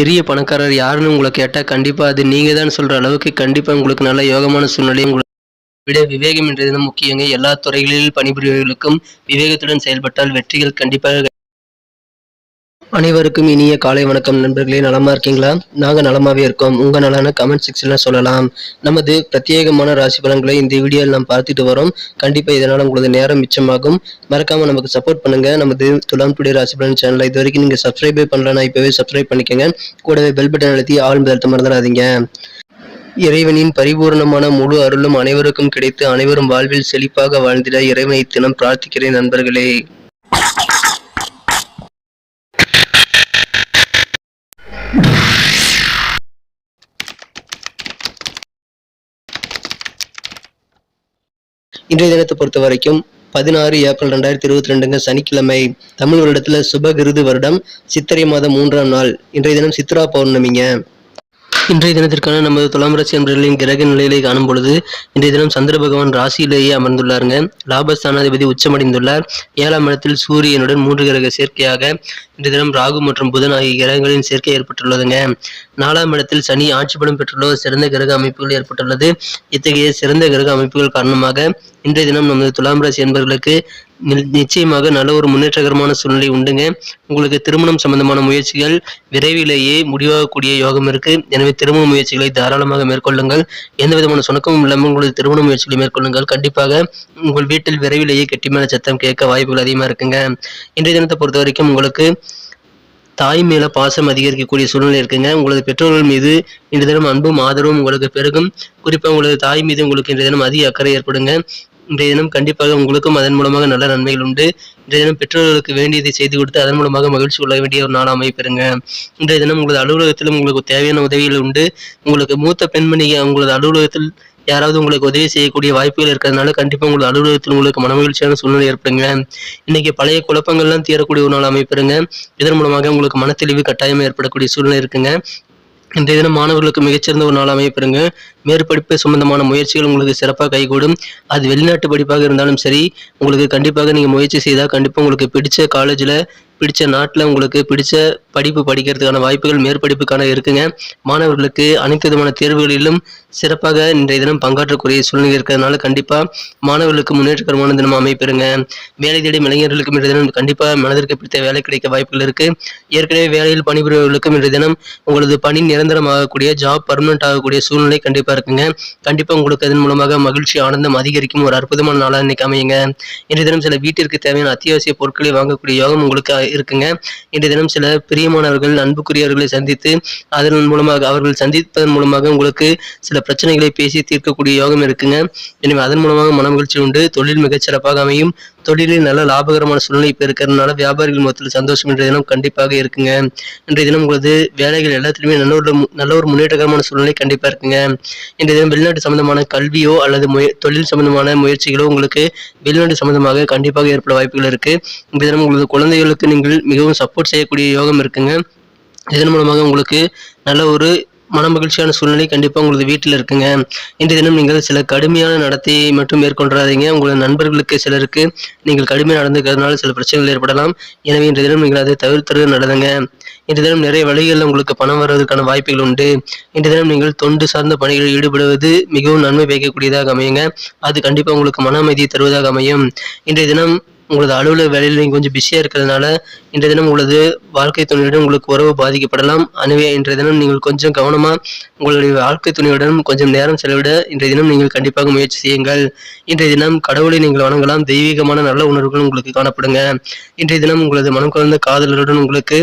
பெரிய பணக்காரர் யாருன்னு உங்களை கேட்டால் கண்டிப்பாக அது நீங்கள் தான் சொல்கிற அளவுக்கு கண்டிப்பாக உங்களுக்கு நல்ல யோகமான சூழ்நிலை உங்களுக்கு விட விவேகம் என்றது முக்கியங்க. எல்லா துறைகளில் பணிபுரியவர்களுக்கும் விவேகத்துடன் செயல்பட்டால் வெற்றிகள் கண்டிப்பாக அனைவருக்கும் இனிய காலை வணக்கம் நண்பர்களே நலமா இருக்கீங்களா? நாங்க நலமாவே இருக்கோம். உங்க நலன கமெண்ட் செக்ஷன்ல சொல்லலாம். நமது பிரத்யேகமான ராசி பலன்களை இந்த வீடியோவில் நாம் பார்த்துட்டு வரோம். கண்டிப்பா இதனால உங்களது நேரம் மிச்சமாகும். மறக்காம நமக்கு சப்போர்ட் பண்ணுங்க. நமது துலாம் டுடே ராசி பலன் சேனலை இது வரைக்கும் நீங்க சப்ஸ்கிரைபே பண்ணலன்னா இப்பவே சப்ஸ்கிரைப் பண்ணிக்கோங்க. கூடவே பெல் பட்டன் அழுத்தி ஆல் பதத்தை மறந்துடாதீங்க. இறைவனின் பரிபூர்ணமான முழு அருளும் அனைவருக்கும் கிடைத்து அனைவரும் வாழ்வில் செழிப்பாக வாழ்ந்திட இறைவனை தினம் பிரார்த்திக்கிறேன் நண்பர்களே. இன்றைய தினத்தை பொறுத்த வரைக்கும் பதினாறு ஏப்ரல் ரெண்டாயிரத்தி இருபத்தி ரெண்டுங்க சனிக்கிழமை தமிழ் வருடத்துல சுபகிருது வருடம் சித்திரை மாதம் மூன்றாம் நாள். இன்றைய தினம் சித்ரா பௌர்ணமிங்க. இன்றைய தினத்திற்கான நமது துலாம் ராசி அன்பர்களின் கிரக நிலைகளை காணும் பொழுது இன்றைய தினம் சந்திர பகவான் ராசியிலேயே அமர்ந்துள்ளாருங்க. லாபஸ்தானாதிபதி உச்சமடைந்துள்ளார். ஏழாம் இடத்தில் சூரியனுடன் மூன்று கிரக சேர்க்கையாக இன்றைய தினம் ராகு மற்றும் புதன் ஆகிய கிரகங்களின் சேர்க்கை ஏற்பட்டுள்ளதுங்க. நாலாம் இடத்தில் சனி ஆட்சி பலம் பெற்றுள்ள சிறந்த கிரக அமைப்புகள் ஏற்பட்டுள்ளது. இத்தகைய சிறந்த கிரக அமைப்புகள் காரணமாக இன்றைய தினம் நமது துலாம் ராசி என்பவர்களுக்கு நிச்சயமாக நல்ல ஒரு முன்னேற்றகரமான சூழ்நிலை உண்டுங்க. உங்களுக்கு திருமணம் சம்பந்தமான முயற்சிகள் விரைவிலேயே முடிவாகக்கூடிய யோகம் இருக்கு. எனவே திருமண முயற்சிகளை தாராளமாக மேற்கொள்ளுங்கள். எந்த விதமான சுணக்கமும் இல்லாமல் உங்களது திருமண முயற்சிகளை மேற்கொள்ளுங்கள். கண்டிப்பாக உங்கள் வீட்டில் விரைவிலேயே கெட்டிமான சத்தம் கேட்க வாய்ப்புகள் அதிகமாக இருக்குங்க. இன்றைய தினத்தை பொறுத்த வரைக்கும் உங்களுக்கு தாய் மேல பாசம் அதிகரிக்கக்கூடிய சூழ்நிலை இருக்குங்க. உங்களது பெற்றோர்கள் மீது இன்றைய தினம் அன்பும் ஆதரவும் உங்களுக்கு பெருகும். குறிப்பாக உங்களது தாய் மீது உங்களுக்கு இன்றைய தினம் அதிக அக்கறை ஏற்படுங்க. இன்றைய தினம் கண்டிப்பாக உங்களுக்கும் அதன் மூலமாக நல்ல நன்மைகள் உண்டு. இன்றைய தினம் பெற்றோர்களுக்கு வேண்டியதை செய்து கொடுத்து அதன் மூலமாக மகிழ்ச்சி கொள்ள வேண்டிய ஒரு நாள் அமைப்பெறுங்க இன்றைய தினம் உங்களது அலுவலகத்திலும் உங்களுக்கு தேவையான உதவிகள் உண்டு. உங்களுக்கு மூத்த பெண்மணி உங்களது அலுவலகத்தில் யாராவது உங்களுக்கு உதவி செய்யக்கூடிய வாய்ப்புகள் இருக்கிறதுனால கண்டிப்பாக உங்களது அலுவலகத்தில் உங்களுக்கு மனமகிழ்ச்சியான சூழ்நிலை ஏற்படுங்க. இன்னைக்கு பழைய குழப்பங்கள்லாம் தீரக்கூடிய ஒரு நாள் அமைப்பிருங்க இதன் மூலமாக உங்களுக்கு மனத்தெளிவு கட்டாயம் ஏற்படக்கூடிய சூழ்நிலை இருக்குங்க. இன்றைய தினம் மாணவர்களுக்கு மிகச்சிறந்த ஒரு நாள் அமையப்பெறுங்க. மேற்படிப்பு சம்பந்தமான முயற்சிகள் உங்களுக்கு சிறப்பாக கைகூடும். அது வெளிநாட்டு படிப்பாக இருந்தாலும் சரி உங்களுக்கு கண்டிப்பாக நீங்கள் முயற்சி செய்தால் கண்டிப்பாக உங்களுக்கு பிடிச்ச காலேஜில் பிடிச்ச நாட்டில் உங்களுக்கு பிடிச்ச படிப்பு படிக்கிறதுக்கான வாய்ப்புகள் மேற்படிப்புக்கான இருக்குங்க. மாணவர்களுக்கு அனைத்து விதமான தேர்வுகளிலும் சிறப்பாக இன்றைய தினம் பங்காற்றக்கூடிய சூழ்நிலை இருக்கிறதுனால கண்டிப்பாக மாணவர்களுக்கு முன்னேற்றகரமான தினம் அமைப்பெறுங்க வேலை தேடும் இளைஞர்களுக்கும் இன்றைய தினம் கண்டிப்பாக மனதிற்கு பிடித்த வேலை கிடைக்க வாய்ப்புகள் இருக்கு. ஏற்கனவே வேலையில் பணிபுரியவர்களுக்கும் இன்றைய தினம் உங்களது பணி நிரந்தரமாகக்கூடிய ஜாப் பர்மனெண்ட் ஆகக்கூடிய சூழ்நிலை கண்டிப்பாக இருக்குங்க. கண்டிப்பாக உங்களுக்கு அதன் மூலமாக மகிழ்ச்சி ஆனந்தம் அதிகரிக்கும் ஒரு அற்புதமான நாளாக இன்னைக்கு அமையுங்க. இன்றைய தினம் சில வீட்டிற்கு தேவையான அத்தியாவசிய பொருட்களை வாங்கக்கூடிய யோகம் உங்களுக்கு இருக்குங்க. இன்றைய தினம் சில பிரியமானவர்கள் அன்புக்குரியவர்களை சந்தித்து அதன் மூலமாக அவர்கள் சந்திப்பதன் மூலமாக உங்களுக்கு சில பிரச்சனைகளை பேசி தீர்க்கக்கூடிய யோகம் இருக்குங்க. எனவே அதன் மூலமாக மனமகிழ்ச்சி உண்டு. தொழில் மிகச்சிறப்பாக அமையும். தொழிலில் நல்ல லாபகரமான சூழ்நிலை இப்போ இருக்கிறதுனால வியாபாரிகள் மொத்தத்தில் சந்தோஷம் இன்றைய தினம் கண்டிப்பாக இருக்குங்க. இன்றைய தினம் உங்களது வேலைகள் எல்லாத்துலேயுமே நல்ல ஒரு நல்ல ஒரு முன்னேற்றகரமான சூழ்நிலை கண்டிப்பாக இருக்குங்க. இன்றைய தினம் வெளிநாட்டு சம்பந்தமான கல்வியோ அல்லது முய தொழில் சம்பந்தமான முயற்சிகளோ உங்களுக்கு வெளிநாட்டு சம்பந்தமாக கண்டிப்பாக ஏற்பட வாய்ப்புகள் இருக்குது இன்றைய தினம் உங்களது குழந்தைகளுக்கு நீங்கள் மிகவும் சப்போர்ட் செய்யக்கூடிய யோகம் இருக்குங்க. இதன் மூலமாக உங்களுக்கு நல்ல ஒரு மனமகிழ்ச்சியான சூழ்நிலை கண்டிப்பாக உங்களது வீட்டில் இருக்குங்க. இன்றைய தினம் நீங்கள் சில கடுமையான நடத்தையை மட்டும் மேற்கொண்டாதீங்க உங்களது நண்பர்களுக்கு சிலருக்கு நீங்கள் கடுமையாக நடந்துக்கிறதுனால சில பிரச்சனைகள் ஏற்படலாம். எனவே இன்றைய தினம் நீங்கள் அதை தவிர்த்துறது நல்லதுங்க இன்றைய தினம் நிறைய வழிகளில் உங்களுக்கு பணம் வருவதற்கான வாய்ப்புகள் உண்டு. இன்றைய தினம் நீங்கள் தொண்டு சார்ந்த பணிகளில் ஈடுபடுவது மிகவும் நன்மை பயக்கக்கூடியதாக அமையுங்க. அது கண்டிப்பாக உங்களுக்கு மன அமைதியை தருவதாக அமையும். இன்றைய தினம் உங்களது அலுவலக வேலையில் நீங்கள் கொஞ்சம் பிஸியாக இருக்கிறதுனால இன்றைய தினம் உங்களது வாழ்க்கை துணையுடன் உங்களுக்கு உறவு பாதிக்கப்படலாம். எனவே இன்றைய தினம் நீங்கள் கொஞ்சம் கவனமாக உங்களுடைய வாழ்க்கை துணையுடன் கொஞ்சம் நேரம் செலவிட இன்றைய தினம் நீங்கள் கண்டிப்பாக முயற்சி செய்யுங்கள். இன்றைய தினம் கடவுளை நீங்கள் வணங்கலாம். தெய்வீகமான நல்ல உணர்வுகள் உங்களுக்கு காணப்படுங்க. இன்றைய தினம் உங்களது மனம் கலந்த காதலருடன் உங்களுக்கு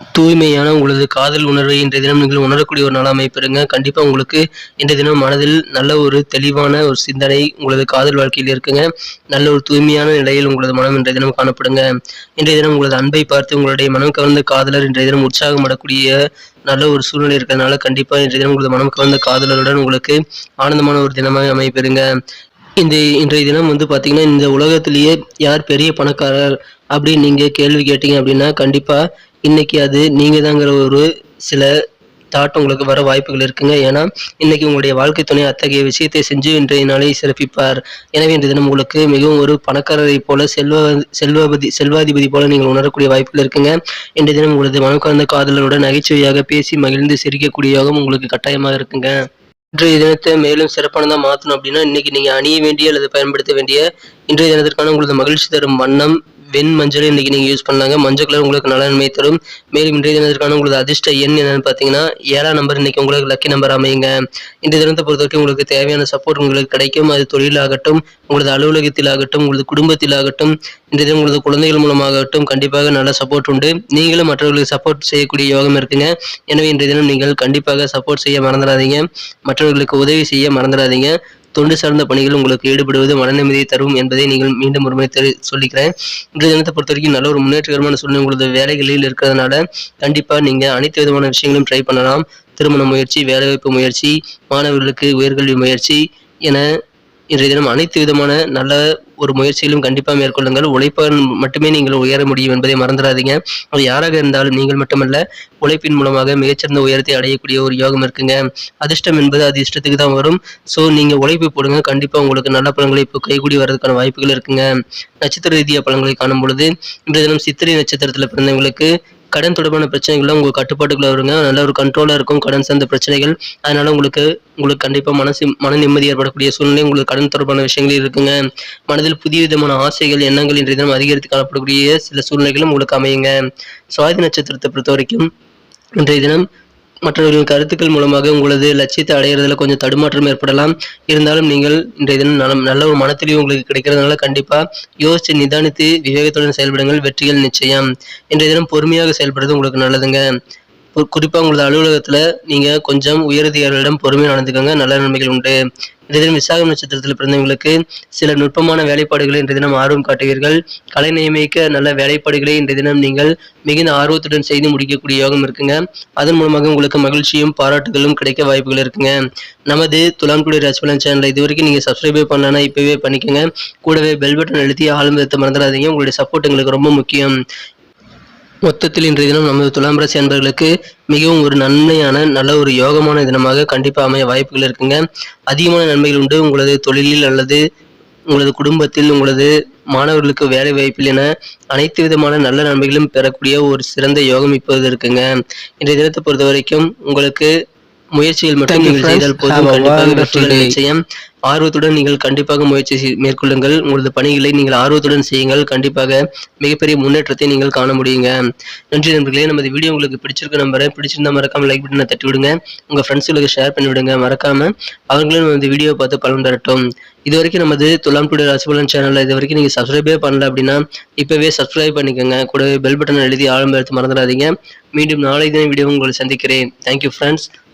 தூய்மையான உங்களது காதல் உணர்வை இன்றைய தினம் நீங்கள் உணரக்கூடிய ஒரு நாளாக அமைப்பெறுங்க கண்டிப்பாக உங்களுக்கு இன்றைய தினம் மனதில் நல்ல ஒரு தெளிவான ஒரு சிந்தனை உங்களது காதல் வாழ்க்கையில் இருக்குங்க. நல்ல ஒரு தூய்மையான நிலையில் உங்களது மனம் இன்றைய தினம் காணப்படுங்க. இன்றைய தினம் உங்களது அன்பை பார்த்து உங்களுடைய மனம் கவர்ந்த காதலர் இன்றைய தினம் உற்சாகப்படக்கூடிய நல்ல ஒரு சூழ்நிலை இருக்கிறதுனால கண்டிப்பாக இன்றைய தினம் உங்களது மனம் கவர்ந்த காதலருடன் உங்களுக்கு ஆனந்தமான ஒரு தினமாக அமைப்பெறுங்க இந்த இன்றைய தினம் வந்து பார்த்தீங்கன்னா இந்த உலகத்திலேயே யார் பெரிய பணக்காரர் அப்படின்னு நீங்கள் கேள்வி கேட்டீங்க அப்படின்னா கண்டிப்பாக இன்னைக்கு அது நீங்கள் தாங்கிற ஒரு சில தாட் உங்களுக்கு வர வாய்ப்புகள் இருக்குங்க. ஏன்னா இன்னைக்கு உங்களுடைய வாழ்க்கை துணை அத்தகைய விஷயத்தை செஞ்சு இன்றைய நாளை சிறப்பிப்பார். எனவே இன்றைய தினம் உங்களுக்கு மிகவும் ஒரு பணக்காரரை போல செல்வ செல்வபதி செல்வாதிபதி போல நீங்கள் உணரக்கூடிய வாய்ப்புகள் இருக்குங்க. இன்றைய தினம் உங்களது மனக்கார்ந்த காதலருடன் நகைச்சுவையாக பேசி மகிழ்ந்து சிரிக்கக்கூடிய யோகம் உங்களுக்கு கட்டாயமாக இருக்குங்க. இன்றைய தினத்தை மேலும் சிறப்பானதாக மாற்றணும் அப்படின்னா இன்னைக்கு நீங்க அணிய வேண்டிய அல்லது பயன்படுத்த வேண்டிய இன்றைய தினத்திற்கான உங்களது மகிழ்ச்சி தரும் வண்ணம் வெண் மஞ்சள் இன்னைக்கு நீங்கள் யூஸ் பண்ணாங்க மஞ்சள் கலர் உங்களுக்கு நல்ல நன்மை தரும். மேலும் இன்றைய தினத்திற்கான உங்களது அதிர்ஷ்ட எண் என்னன்னு பார்த்தீங்கன்னா ஏழாம் நம்பர் இன்றைக்கி உங்களுக்கு லக்கி நம்பர் அமையுங்க. இன்றைய தினத்தை பொறுத்த வரைக்கும் உங்களுக்கு தேவையான சப்போர்ட் உங்களுக்கு கிடைக்கும். அது தொழிலாகட்டும் உங்களது அலுவலகத்தில் ஆகட்டும் உங்களது குடும்பத்தில் ஆகட்டும் இந்த தினம் உங்களது குழந்தைகள் மூலமாகட்டும் கண்டிப்பாக நல்ல சப்போர்ட் உண்டு. நீங்களும் மற்றவர்களுக்கு சப்போர்ட் செய்யக்கூடிய யோகம் இருக்குங்க. எனவே இன்றைய தினம் நீங்கள் கண்டிப்பாக சப்போர்ட் செய்ய மறந்துடாதீங்க. மற்றவர்களுக்கு உதவி செய்ய மறந்துடாதீங்க. தொண்டு சார்ந்த பணிகள் உங்களுக்கு ஈடுபடுவது மனநிம்மதியை தரும் என்பதை நீங்கள் மீண்டும் ஒருமுறை தெரி சொல்லிக்கிறேன். இன்றைய தினத்தை பொறுத்த வரைக்கும் நல்ல ஒரு முன்னேற்றகரமான சூழ்நிலை உங்களது வேலைகளில் இருக்கிறதுனால கண்டிப்பாக நீங்கள் அனைத்து விதமான விஷயங்களும் ட்ரை பண்ணலாம். திருமண முயற்சி வேலைவாய்ப்பு முயற்சி மாணவர்களுக்கு உயர்கல்வி முயற்சி என இன்றைய தினம் அனைத்து விதமான நல்ல ஒரு முயற்சியிலும் கண்டிப்பாக மேற்கொள்ளுங்கள். உழைப்பால் மட்டுமே நீங்கள் உயர முடியும் என்பதை மறந்துடாதீங்க. அது யாராக இருந்தாலும் நீங்கள் மட்டுமல்ல உழைப்பின் மூலமாக மிகச்சிறந்த உயரத்தை அடையக்கூடிய ஒரு யோகம் இருக்குங்க. அதிர்ஷ்டம் என்பது அது இஷ்டத்துக்கு தான் வரும். ஸோ நீங்கள் உழைப்பு போடுங்க. கண்டிப்பாக உங்களுக்கு நல்ல பலன்களை இப்போ கைகூடி வர்றதுக்கான வாய்ப்புகள் இருக்குங்க. நட்சத்திர ரீதியாக பலன்களை காணும் பொழுது இன்றைய தினம் சித்திரை நட்சத்திரத்தில் பிறந்தவங்களுக்கு கடன் தொடர்பான பிரச்சனைகளும் உங்கள் கட்டுப்பாட்டுக்குள்ள வருங்க. நல்ல ஒரு கண்ட்ரோலாக இருக்கும் கடன் சார்ந்த பிரச்சனைகள். அதனால உங்களுக்கு உங்களுக்கு கண்டிப்பாக மனசு மன நிம்மதி ஏற்படக்கூடிய சூழ்நிலை உங்களுக்கு கடன் தொடர்பான விஷயங்கள் இருக்குங்க. மனதில் புதிய விதமான ஆசைகள் எண்ணங்கள் இன்றைய தினம் அதிகரித்து காணப்படக்கூடிய சில சூழ்நிலைகளும் உங்களுக்கு அமையுங்க. சுவாதி நட்சத்திரத்தை பொறுத்த வரைக்கும் இன்றைய தினம் மற்றவர்களின் கருத்துக்கள் மூலமாக உங்களது லட்சியத்தை அடையிறதுல கொஞ்சம் தடுமாற்றம் ஏற்படலாம். இருந்தாலும் நீங்கள் இன்றைய தினம் நலம் நல்ல ஒரு மனத்தெளிவு உங்களுக்கு கிடைக்கிறதுனால கண்டிப்பா யோசிச்சு நிதானித்து விவேகத்துடன் செயல்படுங்கள். வெற்றிகள் நிச்சயம். இன்றைய தினம் பொறுமையாக செயல்படுறது உங்களுக்கு நல்லதுங்க. குறிப்பாக குறிப்பா உங்களது அலுவலகத்தில் நீங்கள் கொஞ்சம் உயரதிகாரிகளிடம் பொறுமையாக நடந்துக்கோங்க நல்ல நன்மைகள் உண்டு. இன்றைய தினம் விசாகம் நட்சத்திரத்தில் பிறந்தவங்களுக்கு சில நுட்பமான வேலைப்பாடுகளை இன்றைய தினம் ஆர்வம் காட்டுவீர்கள். கலை நியமிக்க நல்ல வேலைப்பாடுகளை இன்றைய தினம் நீங்கள் மிகுந்த ஆர்வத்துடன் செய்து முடிக்கக்கூடிய யோகம் இருக்குங்க. அதன் மூலமாக உங்களுக்கு மகிழ்ச்சியும் பாராட்டுகளும் கிடைக்க வாய்ப்புகள் இருக்குங்க. நமது துலாம்குடி ராஜ்பலன் சேனலை இது வரைக்கும் நீங்கள் சப்ஸ்கிரைபே பண்ணலன்னா இப்போவே பண்ணிக்கோங்க. கூடவே பெல் பட்டன் அழுத்தி ஆளும் மறந்துடாதீங்க. உங்களுடைய சப்போர்ட் எங்களுக்கு ரொம்ப முக்கியம். மொத்தத்தில் இன்றைய தினம் நமது துலாம் ராசி அன்பர்களுக்கு மிகவும் ஒரு நன்மையான நல்ல ஒரு யோகமான தினமாக கண்டிப்பாக அமைய வாய்ப்புகள் இருக்குங்க. அதிகமான நன்மைகள் உண்டு. உங்களது தொழிலில் அல்லது உங்களது குடும்பத்தில் உங்களது மாணவர்களுக்கு வேலை வாய்ப்பில் என அனைத்து விதமான நல்ல நன்மைகளும் பெறக்கூடிய ஒரு சிறந்த யோகம் இப்போது இருக்குங்க. இன்றைய தினத்தை பொறுத்த வரைக்கும் உங்களுக்கு முயற்சிகள் மட்டும் நீங்கள். செய்தால் போதும். கண்டிப்பாக வெற்றிகள். நிச்சயம் ஆர்வத்துடன் நீங்கள் கண்டிப்பாக முயற்சி மேற்கொள்ளுங்கள். உங்களது பணிகளை நீங்கள் ஆர்வத்துடன் செய்யுங்கள். கண்டிப்பாக மிகப்பெரிய முன்னேற்றத்தை நீங்கள் காண முடியுங்க. நன்றி நண்பர்களே. நமது வீடியோ உங்களுக்கு பிடிச்சிருக்க நம்பரை பிடிச்சிருந்தா மறக்காம லைக் பட்டனை தட்டி விடுங்க உங்க ஃப்ரெண்ட்ஸுகளுக்கு ஷேர் பண்ணி விடுங்க மறக்காம அவர்களும் இந்த வீடியோ பார்த்து பலன் தரட்டும் இது வரைக்கும் நமது துலாம் டுடே ராசிபலன் சேனல்ல இது வரைக்கும் நீங்க சப்ஸ்கிரைபே பண்ணல அப்படின்னா இப்பவே சப்ஸ்கிரைப் பண்ணிக்கோங்க. கூடவே பெல் பட்டன் எழுதி ஆழம் எடுத்து மறந்துடாதீங்க. மீண்டும் நாளை தினம் வீடியோ உங்களை சந்திக்கிறேன். Thank you friends